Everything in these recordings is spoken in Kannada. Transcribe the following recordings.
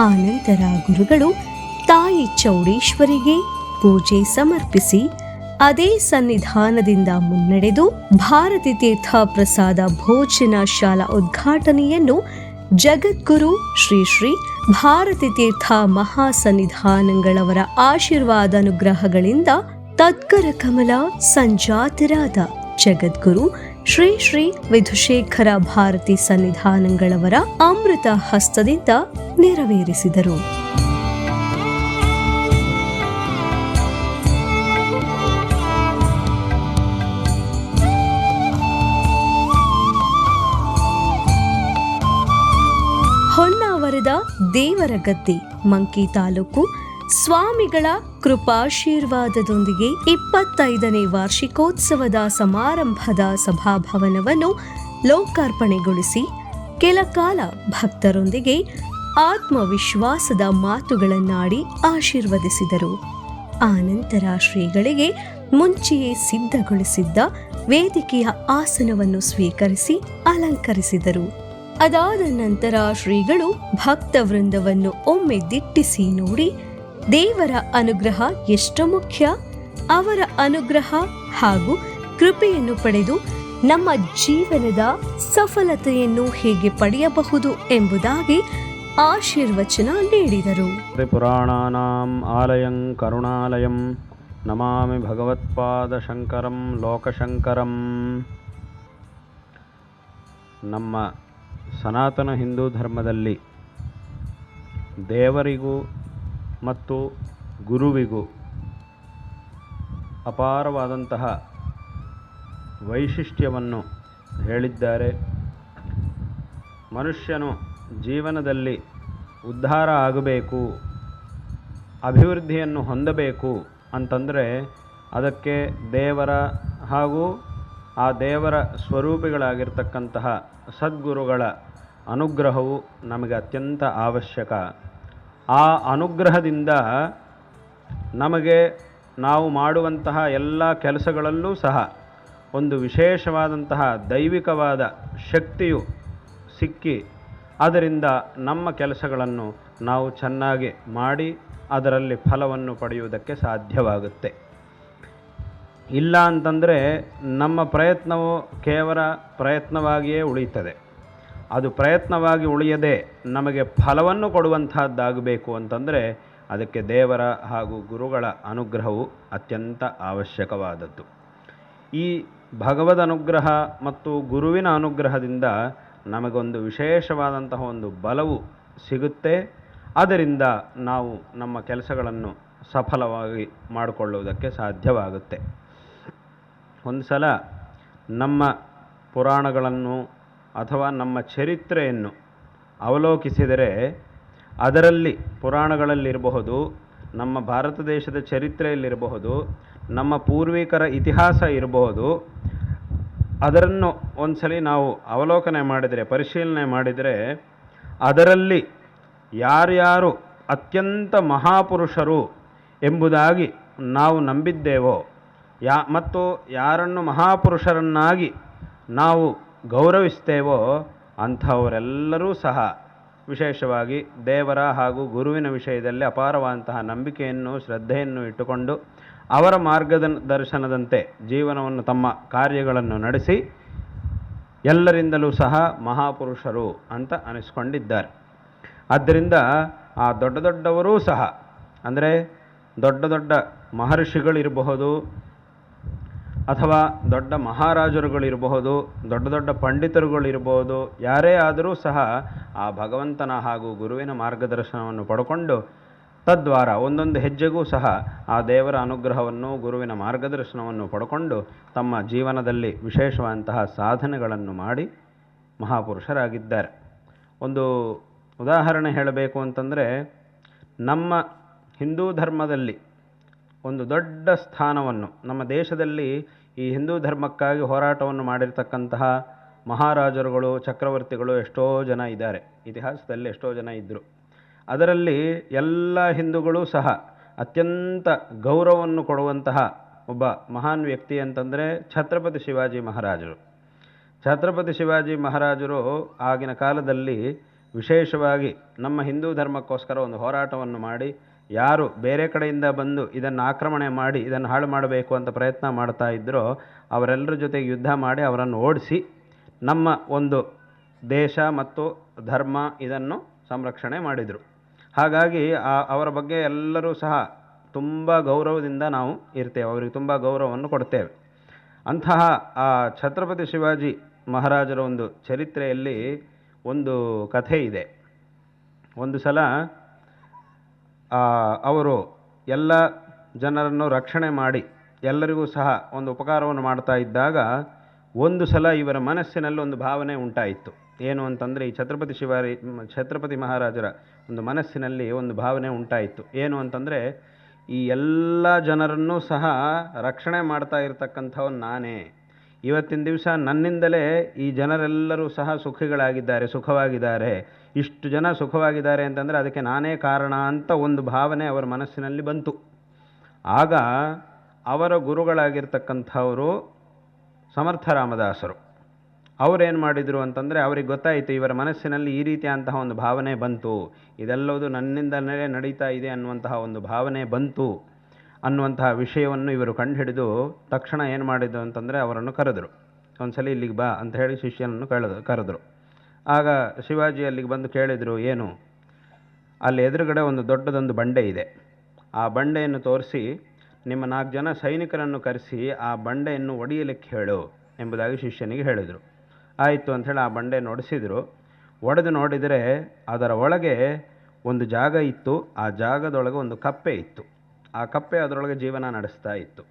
ಆನಂತರ ಗುರುಗಳು ತಾಯಿ ಚೌಡೇಶ್ವರಿಗೆ ಪೂಜೆ ಸಮರ್ಪಿಸಿ ಅದೇ ಸನ್ನಿಧಾನದಿಂದ ಮುನ್ನಡೆದು ಭಾರತಿ ತೀರ್ಥ ಪ್ರಸಾದ ಭೋಜನ ಶಾಲಾ ಉದ್ಘಾಟನೆಯನ್ನು ಜಗದ್ಗುರು ಶ್ರೀ ಶ್ರೀ ಭಾರತಿ ತೀರ್ಥ ಮಹಾಸನ್ನಿಧಾನಗಳವರ ಆಶೀರ್ವಾದ ಅನುಗ್ರಹಗಳಿಂದ ತತ್ಕರ ಕಮಲ ಸಂಜಾತರಾದ ಜಗದ್ಗುರು ಶ್ರೀ ಶ್ರೀ ವಿಧುಶೇಖರ ಭಾರತಿ ಸನ್ನಿಧಾನಗಳವರ ಅಮೃತ ಹಸ್ತದಿಂದ ನೆರವೇರಿಸಿದರು. ಹೊನ್ನಾವರದ ದೇವರಗದ್ದೆ ಮಂಕಿ ತಾಲೂಕು ಸ್ವಾಮಿಗಳ ಕೃಪಾಶೀರ್ವಾದದೊಂದಿಗೆ ಇಪ್ಪತ್ತೈದನೇ ವಾರ್ಷಿಕೋತ್ಸವದ ಸಮಾರಂಭದ ಸಭಾಭವನವನ್ನು ಲೋಕಾರ್ಪಣೆಗೊಳಿಸಿ ಕೆಲ ಕಾಲ ಭಕ್ತರೊಂದಿಗೆ ಆತ್ಮವಿಶ್ವಾಸದ ಮಾತುಗಳನ್ನಾಡಿ ಆಶೀರ್ವದಿಸಿದರು. ಆನಂತರ ಶ್ರೀಗಳಿಗೆ ಮುಂಚೆಯೇ ಸಿದ್ಧಗೊಳಿಸಿದ್ದ ವೇದಿಕೆಯ ಆಸನವನ್ನು ಸ್ವೀಕರಿಸಿ ಅಲಂಕರಿಸಿದರು. ಅದಾದ ನಂತರ ಶ್ರೀಗಳು ಭಕ್ತ ವೃಂದವನ್ನು ಒಮ್ಮೆ ದಿಟ್ಟಿಸಿ ನೋಡಿ ದೇವರ ಅನುಗ್ರಹ ಎಷ್ಟು ಮುಖ್ಯ. ಅವರ ಅನುಗ್ರಹ ಹಾಗೂ ಕೃಪೆಯನ್ನು ಪಡೆದು ನಮ್ಮ ಜೀವನದ ಸಫಲತೆಯನ್ನು ಹೇಗೆ ಪಡೆಯಬಹುದು ಎಂಬುದಾಗಿ ಆಶೀರ್ವಚನ ನೀಡಿದರು. ಪುರಾಣಾನಾಂ ಆಲಯಂ ಕರುಣಾಲಯಂ ನಮಾಮಿ ಭಗವತ್ಪಾದಶಂಕರಂ ಲೋಕಶಂಕರಂ. ನಮ್ಮ ಸನಾತನ ಹಿಂದೂ ಧರ್ಮದಲ್ಲಿ ದೇವರಿಗೂ ಮತ್ತು ಗುರುವಿಗೂ ಅಪಾರವಾದಂತಹ ವೈಶಿಷ್ಟ್ಯವನ್ನು ಹೇಳಿದ್ದಾರೆ. ಮನುಷ್ಯನು ಜೀವನದಲ್ಲಿ ಉದ್ಧಾರ ಆಗಬೇಕು, ಅಭಿವೃದ್ಧಿಯನ್ನು ಹೊಂದಬೇಕು ಅಂತಂದರೆ ಅದಕ್ಕೆ ದೇವರ ಹಾಗೂ ಆ ದೇವರ ಸ್ವರೂಪಿಗಳಾಗಿರ್ತಕ್ಕಂತಹ ಸದ್ಗುರುಗಳ ಅನುಗ್ರಹವು ನಮಗೆ ಅತ್ಯಂತ ಅವಶ್ಯಕ. ಆ ಅನುಗ್ರಹದಿಂದ ನಮಗೆ ನಾವು ಮಾಡುವಂತಹ ಎಲ್ಲ ಕೆಲಸಗಳಲ್ಲೂ ಸಹ ಒಂದು ವಿಶೇಷವಾದಂತಹ ದೈವಿಕವಾದ ಶಕ್ತಿಯು ಸಿಕ್ಕಿ ಅದರಿಂದ ನಮ್ಮ ಕೆಲಸಗಳನ್ನು ನಾವು ಚೆನ್ನಾಗಿ ಮಾಡಿ ಅದರಲ್ಲಿ ಫಲವನ್ನು ಪಡೆಯುವುದಕ್ಕೆ ಸಾಧ್ಯವಾಗುತ್ತೆ. ಇಲ್ಲ ಅಂತಂದರೆ ನಮ್ಮ ಪ್ರಯತ್ನವು ಕೇವಲ ಪ್ರಯತ್ನವಾಗಿಯೇ ಉಳಿಯುತ್ತದೆ. ಅದು ಪ್ರಯತ್ನವಾಗಿ ಉಳಿಯದೆ ನಮಗೆ ಫಲವನ್ನು ಕೊಡುವಂತಹದ್ದಾಗಬೇಕು ಅಂತಂದರೆ ಅದಕ್ಕೆ ದೇವರ ಹಾಗೂ ಗುರುಗಳ ಅನುಗ್ರಹವು ಅತ್ಯಂತ ಅವಶ್ಯಕವಾದದ್ದು. ಈ ಭಗವದ್ ಅನುಗ್ರಹ ಮತ್ತು ಗುರುವಿನ ಅನುಗ್ರಹದಿಂದ ನಮಗೊಂದು ವಿಶೇಷವಾದಂತಹ ಒಂದು ಬಲವು ಸಿಗುತ್ತೆ. ಅದರಿಂದ ನಾವು ನಮ್ಮ ಕೆಲಸಗಳನ್ನು ಸಫಲವಾಗಿ ಮಾಡಿಕೊಳ್ಳುವುದಕ್ಕೆ ಸಾಧ್ಯವಾಗುತ್ತೆ. ಒಂದು ಸಲ ನಮ್ಮ ಪುರಾಣಗಳನ್ನು ಅಥವಾ ನಮ್ಮ ಚರಿತ್ರೆಯನ್ನು ಅವಲೋಕಿಸಿದರೆ ಅದರಲ್ಲಿ ಪುರಾಣಗಳಲ್ಲಿರಬಹುದು, ನಮ್ಮ ಭಾರತ ದೇಶದ ಚರಿತ್ರೆಯಲ್ಲಿರಬಹುದು, ನಮ್ಮ ಪೂರ್ವಿಕರ ಇತಿಹಾಸ ಇರಬಹುದು. ಅದರನ್ನು ಒಂದ್ಸಲಿ ನಾವು ಅವಲೋಕನೆ ಮಾಡಿದರೆ, ಪರಿಶೀಲನೆ ಮಾಡಿದರೆ ಅದರಲ್ಲಿ ಯಾರ್ಯಾರು ಅತ್ಯಂತ ಮಹಾಪುರುಷರು ಎಂಬುದಾಗಿ ನಾವು ನಂಬಿದ್ದೇವೋ, ಯಾ ಮತ್ತು ಯಾರನ್ನು ಮಹಾಪುರುಷರನ್ನಾಗಿ ನಾವು ಗೌರವಿಸ್ತೇವೋ ಅಂಥವರೆಲ್ಲರೂ ಸಹ ವಿಶೇಷವಾಗಿ ದೇವರ ಹಾಗೂ ಗುರುವಿನ ವಿಷಯದಲ್ಲಿ ಅಪಾರವಾದಂತಹ ನಂಬಿಕೆಯನ್ನು, ಶ್ರದ್ಧೆಯನ್ನು ಇಟ್ಟುಕೊಂಡು ಅವರ ಮಾರ್ಗದ ದರ್ಶನದಂತೆ ಜೀವನವನ್ನು ತಮ್ಮ ಕಾರ್ಯಗಳನ್ನು ನಡೆಸಿ ಎಲ್ಲರಿಂದಲೂ ಸಹ ಮಹಾಪುರುಷರು ಅಂತ ಅನಿಸ್ಕೊಂಡಿದ್ದಾರೆ. ಆದ್ದರಿಂದ ಆ ದೊಡ್ಡ ದೊಡ್ಡವರೂ ಸಹ, ಅಂದರೆ ದೊಡ್ಡ ದೊಡ್ಡ ಮಹರ್ಷಿಗಳಿರಬಹುದು ಅಥವಾ ದೊಡ್ಡ ಮಹಾರಾಜರುಗಳಿರಬಹುದು, ದೊಡ್ಡ ದೊಡ್ಡ ಪಂಡಿತರುಗಳಿರಬಹುದು, ಯಾರೇ ಆದರೂ ಸಹ ಆ ಭಗವಂತನ ಹಾಗೂ ಗುರುವಿನ ಮಾರ್ಗದರ್ಶನವನ್ನು ಪಡ್ಕೊಂಡು ತದ್ವಾರ ಒಂದೊಂದು ಹೆಜ್ಜೆಗೂ ಸಹ ಆ ದೇವರ ಅನುಗ್ರಹವನ್ನು, ಗುರುವಿನ ಮಾರ್ಗದರ್ಶನವನ್ನು ಪಡ್ಕೊಂಡು ತಮ್ಮ ಜೀವನದಲ್ಲಿ ವಿಶೇಷವಾದಂತಹ ಸಾಧನೆಗಳನ್ನು ಮಾಡಿ ಮಹಾಪುರುಷರಾಗಿದ್ದಾರೆ. ಒಂದು ಉದಾಹರಣೆ ಹೇಳಬೇಕು ಅಂತಂದರೆ ನಮ್ಮ ಹಿಂದೂ ಧರ್ಮದಲ್ಲಿ ಒಂದು ದೊಡ್ಡ ಸ್ಥಾನವನ್ನು ನಮ್ಮ ದೇಶದಲ್ಲಿ ಈ ಹಿಂದೂ ಧರ್ಮಕ್ಕಾಗಿ ಹೋರಾಟವನ್ನು ಮಾಡಿರ್ತಕ್ಕಂತಹ ಮಹಾರಾಜರುಗಳು, ಚಕ್ರವರ್ತಿಗಳು ಎಷ್ಟೋ ಜನ ಇದ್ದಾರೆ. ಇತಿಹಾಸದಲ್ಲಿ ಎಷ್ಟೋ ಜನ ಇದ್ದರು ಅದರಲ್ಲಿ ಎಲ್ಲ ಹಿಂದೂಗಳು ಸಹ ಅತ್ಯಂತ ಗೌರವವನ್ನು ಕೊಡುವಂತಹ ಒಬ್ಬ ಮಹಾನ್ ವ್ಯಕ್ತಿ ಅಂತಂದರೆ ಛತ್ರಪತಿ ಶಿವಾಜಿ ಮಹಾರಾಜರು. ಛತ್ರಪತಿ ಶಿವಾಜಿ ಮಹಾರಾಜರು ಆಗಿನ ಕಾಲದಲ್ಲಿ ವಿಶೇಷವಾಗಿ ನಮ್ಮ ಹಿಂದೂ ಧರ್ಮಕ್ಕೋಸ್ಕರ ಒಂದು ಹೋರಾಟವನ್ನು ಮಾಡಿ ಯಾರು ಬೇರೆ ಕಡೆಯಿಂದ ಬಂದು ಇದನ್ನು ಆಕ್ರಮಣೆ ಮಾಡಿ ಇದನ್ನು ಹಾಳು ಮಾಡಬೇಕು ಅಂತ ಪ್ರಯತ್ನ ಮಾಡ್ತಾ ಇದ್ದರೋ ಅವರೆಲ್ಲರ ಜೊತೆಗೆ ಯುದ್ಧ ಮಾಡಿ ಅವರನ್ನು ಓಡಿಸಿ ನಮ್ಮ ಒಂದು ದೇಶ ಮತ್ತು ಧರ್ಮ ಇದನ್ನು ಸಂರಕ್ಷಣೆ ಮಾಡಿದರು. ಹಾಗಾಗಿ ಅವರ ಬಗ್ಗೆ ಎಲ್ಲರೂ ಸಹ ತುಂಬ ಗೌರವದಿಂದ ನಾವು ಇರ್ತೇವೆ, ಅವರಿಗೆ ತುಂಬ ಗೌರವವನ್ನು ಕೊಡ್ತೇವೆ. ಅಂತಹ ಆ ಛತ್ರಪತಿ ಶಿವಾಜಿ ಮಹಾರಾಜರ ಒಂದು ಚರಿತ್ರೆಯಲ್ಲಿ ಒಂದು ಕಥೆ ಇದೆ. ಒಂದು ಸಲ ಅವರು ಎಲ್ಲ ಜನರನ್ನು ರಕ್ಷಣೆ ಮಾಡಿ ಎಲ್ಲರಿಗೂ ಸಹ ಒಂದು ಉಪಕಾರವನ್ನು ಮಾಡ್ತಾ ಇದ್ದಾಗ ಒಂದು ಸಲ ಇವರ ಮನಸ್ಸಿನಲ್ಲಿ ಒಂದು ಭಾವನೆ ಉಂಟಾಯಿತು. ಏನು ಅಂತಂದರೆ ಈ ಛತ್ರಪತಿ ಶಿವಾರಿ, ಛತ್ರಪತಿ ಮಹಾರಾಜರ ಒಂದು ಮನಸ್ಸಿನಲ್ಲಿ ಒಂದು ಭಾವನೆ ಉಂಟಾಯಿತು. ಏನು ಅಂತಂದರೆ ಈ ಎಲ್ಲ ಜನರನ್ನೂ ಸಹ ರಕ್ಷಣೆ ಮಾಡ್ತಾ ಇರತಕ್ಕಂಥವನು ನಾನೇ. ಇವತ್ತಿನ ದಿವಸ ನನ್ನಿಂದಲೇ ಈ ಜನರೆಲ್ಲರೂ ಸಹ ಸುಖಿಗಳಾಗಿದ್ದಾರೆ, ಸುಖವಾಗಿದ್ದಾರೆ. ಇಷ್ಟು ಜನ ಸುಖವಾಗಿದ್ದಾರೆ ಅಂತಂದರೆ ಅದಕ್ಕೆ ನಾನೇ ಕಾರಣ ಅಂತ ಒಂದು ಭಾವನೆ ಅವರ ಮನಸ್ಸಿನಲ್ಲಿ ಬಂತು. ಆಗ ಅವರ ಗುರುಗಳಾಗಿರ್ತಕ್ಕಂಥವರು ಸಮರ್ಥ ರಾಮದಾಸರು, ಅವರೇನು ಮಾಡಿದರು ಅಂತಂದರೆ ಅವ್ರಿಗೆ ಗೊತ್ತಾಯಿತು ಇವರ ಮನಸ್ಸಿನಲ್ಲಿ ಈ ರೀತಿಯಾದಂತಹ ಒಂದು ಭಾವನೆ ಬಂತು ಇದೆಲ್ಲವೂ ನನ್ನಿಂದಲೇ ನಡೀತಾ ಇದೆ ಅನ್ನುವಂತಹ ಒಂದು ಭಾವನೆ ಬಂತು ಅನ್ನುವಂತಹ ವಿಷಯವನ್ನು ಇವರು ಕಂಡುಹಿಡಿದು ತಕ್ಷಣ ಏನು ಮಾಡಿದ್ದು ಅಂತಂದರೆ ಅವರನ್ನು ಕರೆದರು. ಒಂದ್ಸಲ ಇಲ್ಲಿಗೆ ಬಾ ಅಂತ ಹೇಳಿ ಶಿಷ್ಯನನ್ನು ಕಳೆದು ಕರೆದರು. ಆಗ ಶಿವಾಜಿ ಅಲ್ಲಿಗೆ ಬಂದು ಕೇಳಿದರು, ಏನು? ಅಲ್ಲಿ ಎದುರುಗಡೆ ಒಂದು ದೊಡ್ಡದೊಂದು ಬಂಡೆ ಇದೆ. ಆ ಬಂಡೆಯನ್ನು ತೋರಿಸಿ, ನಿಮ್ಮ ನಾಲ್ಕು ಜನ ಸೈನಿಕರನ್ನು ಕರೆಸಿ ಆ ಬಂಡೆಯನ್ನು ಒಡೆಯಲಿಕ್ಕೆ ಹೇಳು, ಎಂಬುದಾಗಿ ಶಿಷ್ಯನಿಗೆ ಹೇಳಿದರು. ಆಯಿತು ಅಂಥೇಳಿ ಆ ಬಂಡೆ ನೋಡಿಸಿದರು ಒಡೆದು ನೋಡಿದರೆ ಅದರ ಒಳಗೆ ಒಂದು ಜಾಗ ಇತ್ತು. ಆ ಜಾಗದೊಳಗೆ ಒಂದು ಕಪ್ಪೆ ಇತ್ತು. ಆ ಕಪ್ಪೆ ಅದರೊಳಗೆ ಜೀವನ ನಡೆಸ್ತಾ ಇತ್ತು.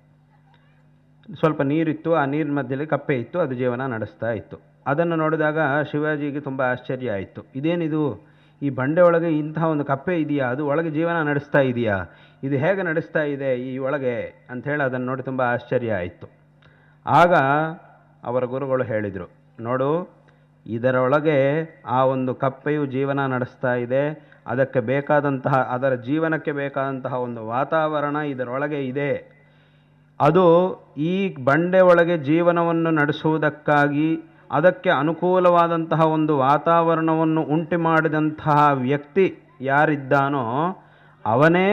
ಸ್ವಲ್ಪ ನೀರಿತ್ತು. ಆ ನೀರಿನ ಮಧ್ಯದಲ್ಲಿ ಕಪ್ಪೆ ಇತ್ತು. ಅದು ಜೀವನ ನಡೆಸ್ತಾ ಇತ್ತು. ಅದನ್ನು ನೋಡಿದಾಗ ಶಿವಾಜಿಗೆ ತುಂಬ ಆಶ್ಚರ್ಯ ಆಯಿತು. ಇದೇನಿದು? ಈ ಬಂಡೆ ಒಳಗೆ ಇಂತಹ ಒಂದು ಕಪ್ಪೆ ಇದೆಯಾ? ಅದು ಒಳಗೆ ಜೀವನ ನಡೆಸ್ತಾ ಇದೆಯಾ? ಇದು ಹೇಗೆ ನಡೆಸ್ತಾ ಇದೆ ಈ ಒಳಗೆ? ಅಂಥೇಳಿ ಅದನ್ನು ನೋಡಿ ತುಂಬ ಆಶ್ಚರ್ಯ ಆಯಿತು. ಆಗ ಅವರ ಗುರುಗಳು ಹೇಳಿದರು, ನೋಡು, ಇದರೊಳಗೆ ಆ ಒಂದು ಕಪ್ಪೆಯು ಜೀವನ ನಡೆಸ್ತಾ ಇದೆ. ಅದಕ್ಕೆ ಬೇಕಾದಂತಹ, ಅದರ ಜೀವನಕ್ಕೆ ಬೇಕಾದಂತಹ ಒಂದು ವಾತಾವರಣ ಇದರೊಳಗೆ ಇದೆ. ಅದು ಈ ಬಂಡೆ ಒಳಗೆ ಜೀವನವನ್ನು ನಡೆಸುವುದಕ್ಕಾಗಿ ಅದಕ್ಕೆ ಅನುಕೂಲವಾದಂತಹ ಒಂದು ವಾತಾವರಣವನ್ನು ಉಂಟು ಮಾಡಿದಂತಹ ವ್ಯಕ್ತಿ ಯಾರಿದ್ದಾನೋ ಅವನೇ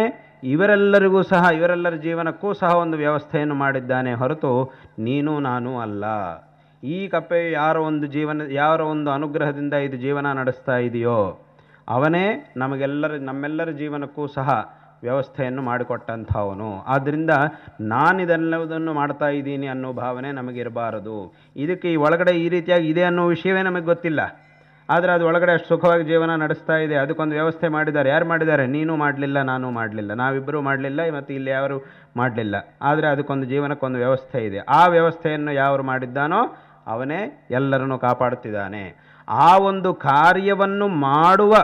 ಇವರೆಲ್ಲರಿಗೂ ಸಹ, ಇವರೆಲ್ಲರ ಜೀವನಕ್ಕೂ ಸಹ ಒಂದು ವ್ಯವಸ್ಥೆಯನ್ನು ಮಾಡಿದ್ದಾನೆ ಹೊರತು ನೀನು ನಾನು ಅಲ್ಲ. ಈ ಕಪ್ಪೆ ಯಾರ ಒಂದು ಜೀವನ, ಯಾರ ಒಂದು ಅನುಗ್ರಹದಿಂದ ಇದು ಜೀವನ ನಡೆಸ್ತಾ ಇದೆಯೋ ಅವನೇ ನಮಗೆಲ್ಲರ, ನಮ್ಮೆಲ್ಲರ ಜೀವನಕ್ಕೂ ಸಹ ವ್ಯವಸ್ಥೆಯನ್ನು ಮಾಡಿಕೊಟ್ಟಂಥವನು. ಆದ್ದರಿಂದ ನಾನಿದೆಲ್ಲವುದನ್ನು ಮಾಡ್ತಾ ಇದ್ದೀನಿ ಅನ್ನೋ ಭಾವನೆ ನಮಗಿರಬಾರದು. ಇದಕ್ಕೆ ಈ ಒಳಗಡೆ ಈ ರೀತಿಯಾಗಿ ಇದೆ ಅನ್ನೋ ವಿಷಯವೇ ನಮಗೆ ಗೊತ್ತಿಲ್ಲ. ಆದರೆ ಅದು ಒಳಗಡೆ ಅಷ್ಟು ಸುಖವಾಗಿ ಜೀವನ ನಡೆಸ್ತಾ ಇದೆ. ಅದಕ್ಕೊಂದು ವ್ಯವಸ್ಥೆ ಮಾಡಿದ್ದಾರೆ. ಯಾರು ಮಾಡಿದ್ದಾರೆ? ನೀನು ಮಾಡಲಿಲ್ಲ, ನಾನು ಮಾಡಲಿಲ್ಲ. ನಾವಿಬ್ಬರೂ ಮಾಡಲಿಲ್ಲ, ಮತ್ತು ಇಲ್ಲಿ ಯಾರು ಮಾಡಲಿಲ್ಲ. ಆದರೆ ಅದಕ್ಕೊಂದು ಜೀವನಕ್ಕೊಂದು ವ್ಯವಸ್ಥೆ ಇದೆ. ಆ ವ್ಯವಸ್ಥೆಯನ್ನು ಯಾರು ಮಾಡಿದ್ದಾನೋ ಅವನೇ ಎಲ್ಲರನ್ನು ಕಾಪಾಡುತ್ತಿದ್ದಾನೆ ಆ ಒಂದು ಕಾರ್ಯವನ್ನು ಮಾಡುವ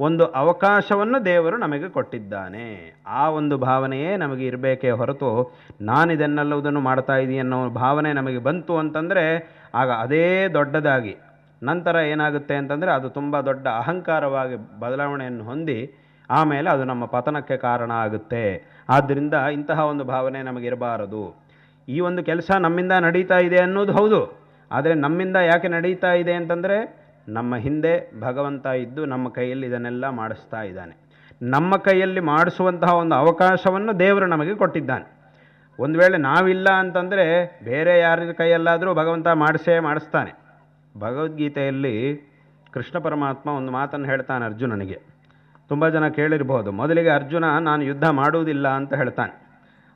ಒಂದು ಅವಕಾಶವನ್ನು ದೇವರು ನಮಗೆ ಕೊಟ್ಟಿದ್ದಾನೆ. ಆ ಒಂದು ಭಾವನೆಯೇ ನಮಗೆ ಇರಬೇಕೇ ಹೊರತು ನಾನಿದನ್ನೆಲ್ಲವುದನ್ನು ಮಾಡ್ತಾ ಇದ್ದೀನಿ ಅನ್ನೋ ಭಾವನೆ ನಮಗೆ ಬಂತು ಅಂತಂದರೆ ಆಗ ಅದೇ ದೊಡ್ಡದಾಗಿ ನಂತರ ಏನಾಗುತ್ತೆ ಅಂತಂದರೆ ಅದು ತುಂಬ ದೊಡ್ಡ ಅಹಂಕಾರವಾಗಿ ಬದಲಾವಣೆಯನ್ನು ಹೊಂದಿ ಆಮೇಲೆ ಅದು ನಮ್ಮ ಪತನಕ್ಕೆ ಕಾರಣ ಆಗುತ್ತೆ. ಆದ್ದರಿಂದ ಇಂತಹ ಒಂದು ಭಾವನೆ ನಮಗಿರಬಾರದು ಈ ಒಂದು ಕೆಲಸ ನಮ್ಮಿಂದ ನಡೀತಾ ಇದೆ ಅನ್ನೋದು ಹೌದು. ಆದರೆ ನಮ್ಮಿಂದ ಯಾಕೆ ನಡೀತಾ ಇದೆ ಅಂತಂದರೆ ನಮ್ಮ ಹಿಂದೆ ಭಗವಂತ ಇದ್ದು ನಮ್ಮ ಕೈಯಲ್ಲಿ ಇದನ್ನೆಲ್ಲ ಮಾಡಿಸ್ತಾ ಇದ್ದಾನೆ. ನಮ್ಮ ಕೈಯಲ್ಲಿ ಮಾಡಿಸುವಂತಹ ಒಂದು ಅವಕಾಶವನ್ನು ದೇವರು ನಮಗೆ ಕೊಟ್ಟಿದ್ದಾನೆ. ಒಂದು ವೇಳೆ ನಾವಿಲ್ಲ ಅಂತಂದರೆ ಬೇರೆ ಯಾರ ಕೈಯಲ್ಲಾದರೂ ಭಗವಂತ ಮಾಡಿಸೇ ಮಾಡಿಸ್ತಾನೆ. ಭಗವದ್ಗೀತೆಯಲ್ಲಿ ಕೃಷ್ಣ ಪರಮಾತ್ಮ ಒಂದು ಮಾತನ್ನು ಹೇಳ್ತಾನೆ ಅರ್ಜುನನಿಗೆ. ತುಂಬ ಜನ ಕೇಳಿರ್ಬೋದು, ಮೊದಲಿಗೆ ಅರ್ಜುನ, ನಾನು ಯುದ್ಧ ಮಾಡುವುದಿಲ್ಲ ಅಂತ ಹೇಳ್ತಾನೆ.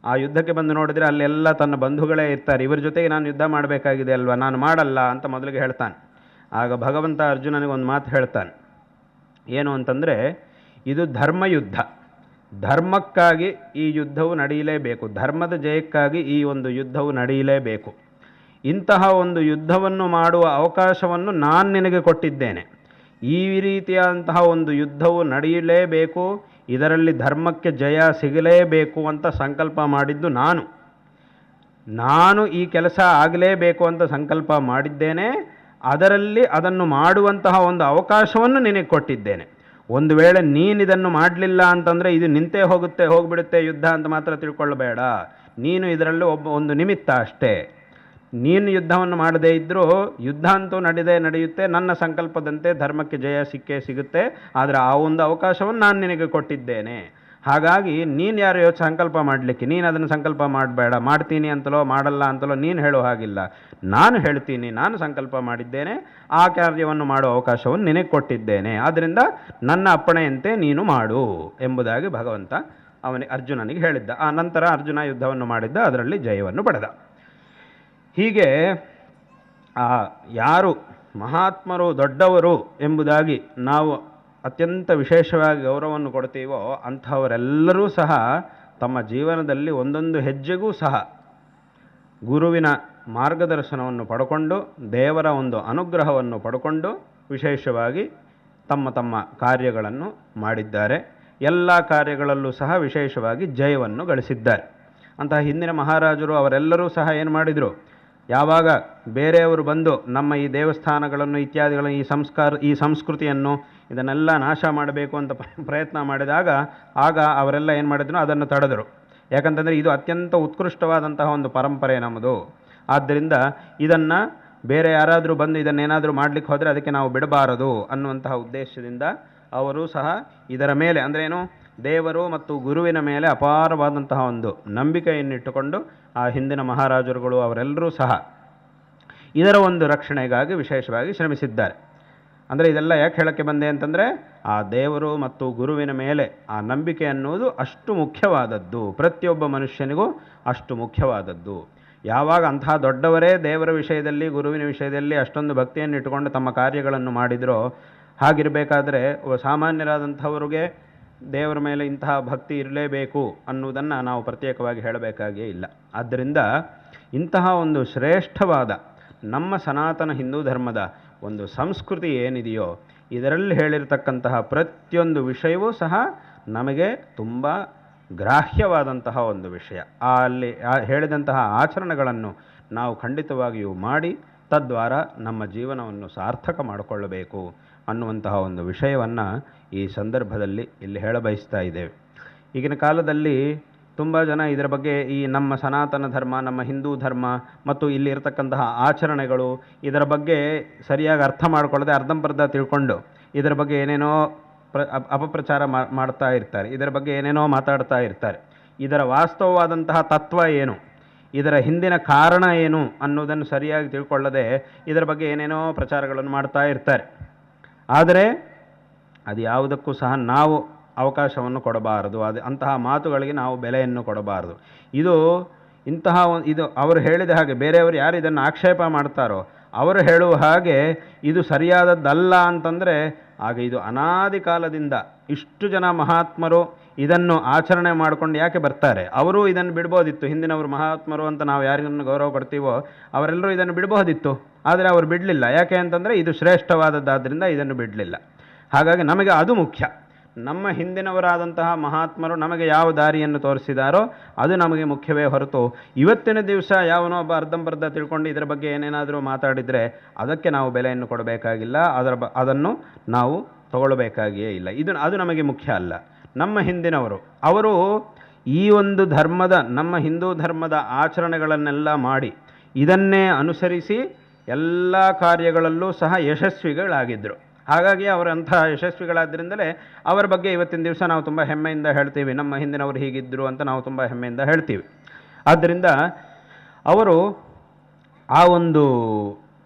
ಆ ಯುದ್ಧಕ್ಕೆ ಬಂದು ನೋಡಿದರೆ ಅಲ್ಲೆಲ್ಲ ತನ್ನ ಬಂಧುಗಳೇ ಇರ್ತಾರೆ. ಇವ್ರ ಜೊತೆಗೆ ನಾನು ಯುದ್ಧ ಮಾಡಬೇಕಾಗಿದೆ ಅಲ್ವಾ? ನಾನು ಮಾಡಲ್ಲ ಅಂತ ಮೊದಲಿಗೆ ಹೇಳ್ತಾನೆ. ಆಗ ಭಗವಂತ ಅರ್ಜುನನಿಗೆ ಒಂದು ಮಾತು ಹೇಳ್ತಾನೆ. ಏನು ಅಂತಂದರೆ, ಇದು ಧರ್ಮಯುದ್ಧ. ಧರ್ಮಕ್ಕಾಗಿ ಈ ಯುದ್ಧವು ನಡೆಯಲೇಬೇಕು. ಧರ್ಮದ ಜಯಕ್ಕಾಗಿ ಈ ಒಂದು ಯುದ್ಧವು ನಡೆಯಲೇಬೇಕು. ಇಂತಹ ಒಂದು ಯುದ್ಧವನ್ನು ಮಾಡುವ ಅವಕಾಶವನ್ನು ನಾನು ನಿನಗೆ ಕೊಟ್ಟಿದ್ದೇನೆ. ಈ ರೀತಿಯಾದಂತಹ ಒಂದು ಯುದ್ಧವು ನಡೆಯಲೇಬೇಕು. ಇದರಲ್ಲಿ ಧರ್ಮಕ್ಕೆ ಜಯ ಸಿಗಲೇಬೇಕು ಅಂತ ಸಂಕಲ್ಪ ಮಾಡಿದ್ದು ನಾನು. ನಾನು ಈ ಕೆಲಸ ಆಗಲೇಬೇಕು ಅಂತ ಸಂಕಲ್ಪ ಮಾಡಿದ್ದೇನೆ. ಅದರಲ್ಲಿ ಅದನ್ನು ಮಾಡುವಂತಹ ಒಂದು ಅವಕಾಶವನ್ನು ನಿನಗೆ ಕೊಟ್ಟಿದ್ದೇನೆ. ಒಂದು ವೇಳೆ ನೀನು ಇದನ್ನು ಮಾಡಲಿಲ್ಲ ಅಂತಂದರೆ ಇದು ನಿಂತೇ ಹೋಗುತ್ತೆ, ಹೋಗಿಬಿಡುತ್ತೆ ಯುದ್ಧ ಅಂತ ಮಾತ್ರ ತಿಳ್ಕೊಳ್ಳಬೇಡ. ನೀನು ಇದರಲ್ಲಿ ಒಬ್ಬ ಒಂದು ನಿಮಿತ್ತ ಅಷ್ಟೇ. ನೀನು ಯುದ್ಧವನ್ನು ಮಾಡದೇ ಇದ್ದರೂ ಯುದ್ಧ ಅಂತೂ ನಡೆದೇ ನಡೆಯುತ್ತೆ, ನನ್ನ ಸಂಕಲ್ಪದಂತೆ ಧರ್ಮಕ್ಕೆ ಜಯ, ಸಿಕ್ಕೇ ಸಿಗುತ್ತೆ. ಆದರೆ ಆ ಒಂದು ಅವಕಾಶವನ್ನು ನಾನು ನಿನಗೆ ಕೊಟ್ಟಿದ್ದೇನೆ. ಹಾಗಾಗಿ ನೀನು ಯಾರು ಸಂಕಲ್ಪ ಮಾಡಲಿಕ್ಕೆ? ನೀನು ಅದನ್ನು ಸಂಕಲ್ಪ ಮಾಡಬೇಡ. ಮಾಡ್ತೀನಿ ಅಂತಲೋ, ಮಾಡಲ್ಲ ಅಂತಲೋ ನೀನು ಹೇಳೋ ಹಾಗಿಲ್ಲ. ನಾನು ಹೇಳ್ತೀನಿ, ನಾನು ಸಂಕಲ್ಪ ಮಾಡಿದ್ದೇನೆ, ಆ ಕಾರ್ಯವನ್ನು ಮಾಡುವ ಅವಕಾಶವನ್ನು ನಿನಗೆ ಕೊಟ್ಟಿದ್ದೇನೆ. ಆದ್ದರಿಂದ ನನ್ನ ಅಪ್ಪಣೆಯಂತೆ ನೀನು ಮಾಡು ಎಂಬುದಾಗಿ ಭಗವಂತ ಅವನಿಗೆ ಅರ್ಜುನನಿಗೆ ಹೇಳಿದ್ದ. ಆ ನಂತರ ಅರ್ಜುನ ಯುದ್ಧವನ್ನು ಮಾಡಿದ್ದ, ಅದರಲ್ಲಿ ಜಯವನ್ನು ಪಡೆದ. ಹೀಗೆ ಯಾರು ಮಹಾತ್ಮರು, ದೊಡ್ಡವರು ಎಂಬುದಾಗಿ ನಾವು ಅತ್ಯಂತ ವಿಶೇಷವಾಗಿ ಗೌರವವನ್ನು ಕೊಡ್ತೀವೋ ಅಂಥವರೆಲ್ಲರೂ ಸಹ ತಮ್ಮ ಜೀವನದಲ್ಲಿ ಒಂದೊಂದು ಹೆಜ್ಜೆಗೂ ಸಹ ಗುರುವಿನ ಮಾರ್ಗದರ್ಶನವನ್ನು ಪಡ್ಕೊಂಡು ದೇವರ ಒಂದು ಅನುಗ್ರಹವನ್ನು ಪಡ್ಕೊಂಡು ವಿಶೇಷವಾಗಿ ತಮ್ಮ ತಮ್ಮ ಕಾರ್ಯಗಳನ್ನು ಮಾಡಿದ್ದಾರೆ. ಎಲ್ಲ ಕಾರ್ಯಗಳಲ್ಲೂ ಸಹ ವಿಶೇಷವಾಗಿ ಜಯವನ್ನು ಗಳಿಸಿದ್ದಾರೆ. ಅಂತಹ ಹಿಂದಿನ ಮಹಾರಾಜರು ಅವರೆಲ್ಲರೂ ಸಹ ಏನು ಮಾಡಿದರು? ಯಾವಾಗ ಬೇರೆಯವರು ಬಂದು ನಮ್ಮ ಈ ದೇವಸ್ಥಾನಗಳನ್ನು, ಇತ್ಯಾದಿಗಳನ್ನು, ಈ ಸಂಸ್ಕಾರ, ಈ ಸಂಸ್ಕೃತಿಯನ್ನು ಇದನ್ನೆಲ್ಲ ನಾಶ ಮಾಡಬೇಕು ಅಂತ ಪ್ರಯತ್ನ ಮಾಡಿದಾಗ ಆಗ ಅವರೆಲ್ಲ ಏನು ಮಾಡಿದ್ರು? ಅದನ್ನು ತಡೆದರು. ಯಾಕಂತಂದರೆ ಇದು ಅತ್ಯಂತ ಉತ್ಕೃಷ್ಟವಾದಂತಹ ಒಂದು ಪರಂಪರೆ ನಮ್ಮದು. ಆದ್ದರಿಂದ ಇದನ್ನು ಬೇರೆ ಯಾರಾದರೂ ಬಂದು ಇದನ್ನೇನಾದರೂ ಮಾಡಲಿಕ್ಕೆ ಹೋದರೆ ಅದಕ್ಕೆ ನಾವು ಬಿಡಬಾರದು ಅನ್ನುವಂತಹ ಉದ್ದೇಶದಿಂದ ಅವರು ಸಹ ಇದರ ಮೇಲೆ, ಅಂದರೆ ಏನು? ದೇವರು ಮತ್ತು ಗುರುವಿನ ಮೇಲೆ ಅಪಾರವಾದಂತಹ ಒಂದು ನಂಬಿಕೆಯನ್ನಿಟ್ಟುಕೊಂಡು ಆ ಹಿಂದಿನ ಮಹಾರಾಜರುಗಳು ಅವರೆಲ್ಲರೂ ಸಹ ಇದರ ಒಂದು ರಕ್ಷಣೆಗಾಗಿ ವಿಶೇಷವಾಗಿ ಶ್ರಮಿಸಿದ್ದಾರೆ. ಅಂದರೆ ಇದೆಲ್ಲ ಯಾಕೆ ಹೇಳೋಕ್ಕೆ ಬಂದೆ ಅಂತಂದರೆ ಆ ದೇವರು ಮತ್ತು ಗುರುವಿನ ಮೇಲೆ ಆ ನಂಬಿಕೆ ಅನ್ನೋದು ಅಷ್ಟು ಮುಖ್ಯವಾದದ್ದು. ಪ್ರತಿಯೊಬ್ಬ ಮನುಷ್ಯನಿಗೂ ಅಷ್ಟು ಮುಖ್ಯವಾದದ್ದು. ಯಾವಾಗ ಅಂತಹ ದೊಡ್ಡವರೇ ದೇವರ ವಿಷಯದಲ್ಲಿ, ಗುರುವಿನ ವಿಷಯದಲ್ಲಿ ಅಷ್ಟೊಂದು ಭಕ್ತಿಯನ್ನು ಇಟ್ಟುಕೊಂಡು ತಮ್ಮ ಕಾರ್ಯಗಳನ್ನು ಮಾಡಿದರೋ ಹಾಗಿರಬೇಕಾದ್ರೆ ಸಾಮಾನ್ಯರಾದಂಥವ್ರಿಗೆ ದೇವರ ಮೇಲೆ ಇಂತಹ ಭಕ್ತಿ ಇರಲೇಬೇಕು ಅನ್ನುವುದನ್ನು ನಾವು ಪ್ರತ್ಯೇಕವಾಗಿ ಹೇಳಬೇಕಾಗಿಯೇ ಇಲ್ಲ. ಆದ್ದರಿಂದ ಇಂತಹ ಒಂದು ಶ್ರೇಷ್ಠವಾದ ನಮ್ಮ ಸನಾತನ ಹಿಂದೂ ಧರ್ಮದ ಒಂದು ಸಂಸ್ಕೃತಿ ಏನಿದೆಯೋ ಇದರಲ್ಲಿ ಹೇಳಿರ್ತಕ್ಕಂತಹ ಪ್ರತಿಯೊಂದು ವಿಷಯವೂ ಸಹ ನಮಗೆ ತುಂಬ ಗ್ರಾಹ್ಯವಾದಂತಹ ಒಂದು ವಿಷಯ. ಅಲ್ಲಿ ಹೇಳಿದಂತಹ ಆಚರಣೆಗಳನ್ನು ನಾವು ಖಂಡಿತವಾಗಿಯೂ ಮಾಡಿ ತದ್ವಾರ ನಮ್ಮ ಜೀವನವನ್ನು ಸಾರ್ಥಕ ಮಾಡಿಕೊಳ್ಳಬೇಕು ಅನ್ನುವಂತಹ ಒಂದು ವಿಷಯವನ್ನು ಈ ಸಂದರ್ಭದಲ್ಲಿ ಇಲ್ಲಿ ಹೇಳಬಯಸ್ತಾ ಇದ್ದೇವೆ. ಈಗಿನ ಕಾಲದಲ್ಲಿ ತುಂಬ ಜನ ಇದರ ಬಗ್ಗೆ ಈ ನಮ್ಮ ಸನಾತನ ಧರ್ಮ, ನಮ್ಮ ಹಿಂದೂ ಧರ್ಮ ಮತ್ತು ಇಲ್ಲಿರ್ತಕ್ಕಂತಹ ಆಚರಣೆಗಳು ಇದರ ಬಗ್ಗೆ ಸರಿಯಾಗಿ ಅರ್ಥ ಮಾಡ್ಕೊಳ್ಳದೆ ಅರ್ಧಂಬರ್ಧ ತಿಳ್ಕೊಂಡು ಇದರ ಬಗ್ಗೆ ಏನೇನೋ ಪ್ರ ಅಪಪ್ರಚಾರ ಮಾಡ್ತಾ ಇರ್ತಾರೆ. ಇದರ ಬಗ್ಗೆ ಏನೇನೋ ಮಾತಾಡ್ತಾ ಇರ್ತಾರೆ. ಇದರ ವಾಸ್ತವವಾದಂತಹ ತತ್ವ ಏನು? ಇದರ ಹಿಂದಿನ ಕಾರಣ ಏನು ಅನ್ನೋದನ್ನು ಸರಿಯಾಗಿ ತಿಳ್ಕೊಳ್ಳದೆ ಇದರ ಬಗ್ಗೆ ಏನೇನೋ ಪ್ರಚಾರಗಳನ್ನು ಮಾಡ್ತಾ ಇರ್ತಾರೆ. ಆದರೆ ಅದು ಯಾವುದಕ್ಕೂ ಸಹ ನಾವು ಅವಕಾಶವನ್ನು ಕೊಡಬಾರದು. ಅದು ಅಂತಹ ಮಾತುಗಳಿಗೆ ನಾವು ಬೆಲೆಯನ್ನು ಕೊಡಬಾರದು. ಇದು ಇಂತಹ ಒಂದು, ಇದು ಅವರು ಹೇಳಿದ ಹಾಗೆ ಬೇರೆಯವರು ಯಾರು ಇದನ್ನು ಆಕ್ಷೇಪ ಮಾಡ್ತಾರೋ ಅವರು ಹೇಳುವ ಹಾಗೆ ಇದು ಸರಿಯಾದದ್ದಲ್ಲ ಅಂತಂದರೆ ಆಗ ಇದು ಅನಾದಿ ಕಾಲದಿಂದ ಇಷ್ಟು ಜನ ಮಹಾತ್ಮರು ಇದನ್ನು ಆಚರಣೆ ಮಾಡ್ಕೊಂಡು ಯಾಕೆ ಬರ್ತಾರೆ? ಅವರು ಇದನ್ನು ಬಿಡ್ಬೋದಿತ್ತು. ಹಿಂದಿನವರು ಮಹಾತ್ಮರು ಅಂತ ನಾವು ಯಾರಿಗನ್ನು ಗೌರವ ಕೊಡ್ತೀವೋ ಅವರೆಲ್ಲರೂ ಇದನ್ನು ಬಿಡ್ಬೋದಿತ್ತು. ಆದರೆ ಅವರು ಬಿಡಲಿಲ್ಲ. ಯಾಕೆ ಅಂತಂದರೆ ಇದು ಶ್ರೇಷ್ಠವಾದದ್ದಾದ್ದರಿಂದ ಇದನ್ನು ಬಿಡಲಿಲ್ಲ. ಹಾಗಾಗಿ ನಮಗೆ ಅದು ಮುಖ್ಯ. ನಮ್ಮ ಹಿಂದಿನವರಾದಂತಹ ಮಹಾತ್ಮರು ನಮಗೆ ಯಾವ ದಾರಿಯನ್ನು ತೋರಿಸಿದಾರೋ ಅದು ನಮಗೆ ಮುಖ್ಯವೇ ಹೊರತು ಇವತ್ತಿನ ದಿವಸ ಯಾವನೋ ಒಬ್ಬ ಅರ್ಧಂಬರ್ಧ ತಿಳ್ಕೊಂಡು ಇದರ ಬಗ್ಗೆ ಏನೇನಾದರೂ ಮಾತಾಡಿದರೆ ಅದಕ್ಕೆ ನಾವು ಬೆಲೆಯನ್ನು ಕೊಡಬೇಕಾಗಿಲ್ಲ. ಅದರ ಬ, ಅದನ್ನು ನಾವು ತಗೊಳ್ಬೇಕಾಗಿಯೇ ಇಲ್ಲ. ಇದು ಅದು ನಮಗೆ ಮುಖ್ಯ ಅಲ್ಲ. ನಮ್ಮ ಹಿಂದಿನವರು, ಅವರು ಈ ಒಂದು ಧರ್ಮದ, ನಮ್ಮ ಹಿಂದೂ ಧರ್ಮದ ಆಚರಣೆಗಳನ್ನೆಲ್ಲ ಮಾಡಿ ಇದನ್ನೇ ಅನುಸರಿಸಿ ಎಲ್ಲ ಕಾರ್ಯಗಳಲ್ಲೂ ಸಹ ಯಶಸ್ವಿಗಳಾಗಿದ್ದರು ಹಾಗಾಗಿ ಅವರಂಥ ಯಶಸ್ವಿಗಳಾದ್ದರಿಂದಲೇ ಅವರ ಬಗ್ಗೆ ಇವತ್ತಿನ ದಿವಸ ನಾವು ತುಂಬ ಹೆಮ್ಮೆಯಿಂದ ಹೇಳ್ತೀವಿ. ನಮ್ಮ ಹಿಂದಿನವರು ಹೀಗಿದ್ದರು ಅಂತ ನಾವು ತುಂಬ ಹೆಮ್ಮೆಯಿಂದ ಹೇಳ್ತೀವಿ. ಆದ್ದರಿಂದ ಅವರು ಆ ಒಂದು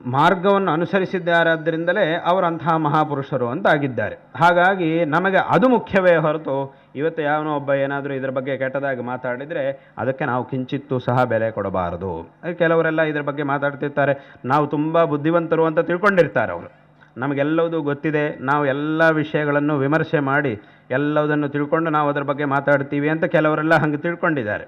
ಮಾರ್ಗವನ್ನು ಅನುಸರಿಸಿದ್ದಾರಾದ್ದರಿಂದಲೇ ಅವರು ಅಂತಹ ಮಹಾಪುರುಷರು ಅಂತ ಆಗಿದ್ದಾರೆ. ಹಾಗಾಗಿ ನಮಗೆ ಅದು ಮುಖ್ಯವೇ ಹೊರತು ಇವತ್ತು ಯಾವನೋ ಒಬ್ಬ ಏನಾದರೂ ಇದರ ಬಗ್ಗೆ ಕೆಟ್ಟದಾಗಿ ಮಾತಾಡಿದರೆ ಅದಕ್ಕೆ ನಾವು ಕಿಂಚಿತ್ತೂ ಸಹ ಬೆಲೆ ಕೊಡಬಾರದು. ಕೆಲವರೆಲ್ಲ ಇದರ ಬಗ್ಗೆ ಮಾತಾಡ್ತಿರ್ತಾರೆ. ನಾವು ತುಂಬ ಬುದ್ಧಿವಂತರು ಅಂತ ತಿಳ್ಕೊಂಡಿರ್ತಾರೆ ಅವರು. ನಮಗೆಲ್ಲವೂ ಗೊತ್ತಿದೆ. ನಾವು ಎಲ್ಲ ವಿಷಯಗಳನ್ನು ವಿಮರ್ಶೆ ಮಾಡಿ ಎಲ್ಲದನ್ನು ತಿಳ್ಕೊಂಡು ನಾವು ಅದರ ಬಗ್ಗೆ ಮಾತಾಡ್ತೀವಿ ಅಂತ ಕೆಲವರೆಲ್ಲ ಹಂಗೆ ತಿಳ್ಕೊಂಡಿದ್ದಾರೆ.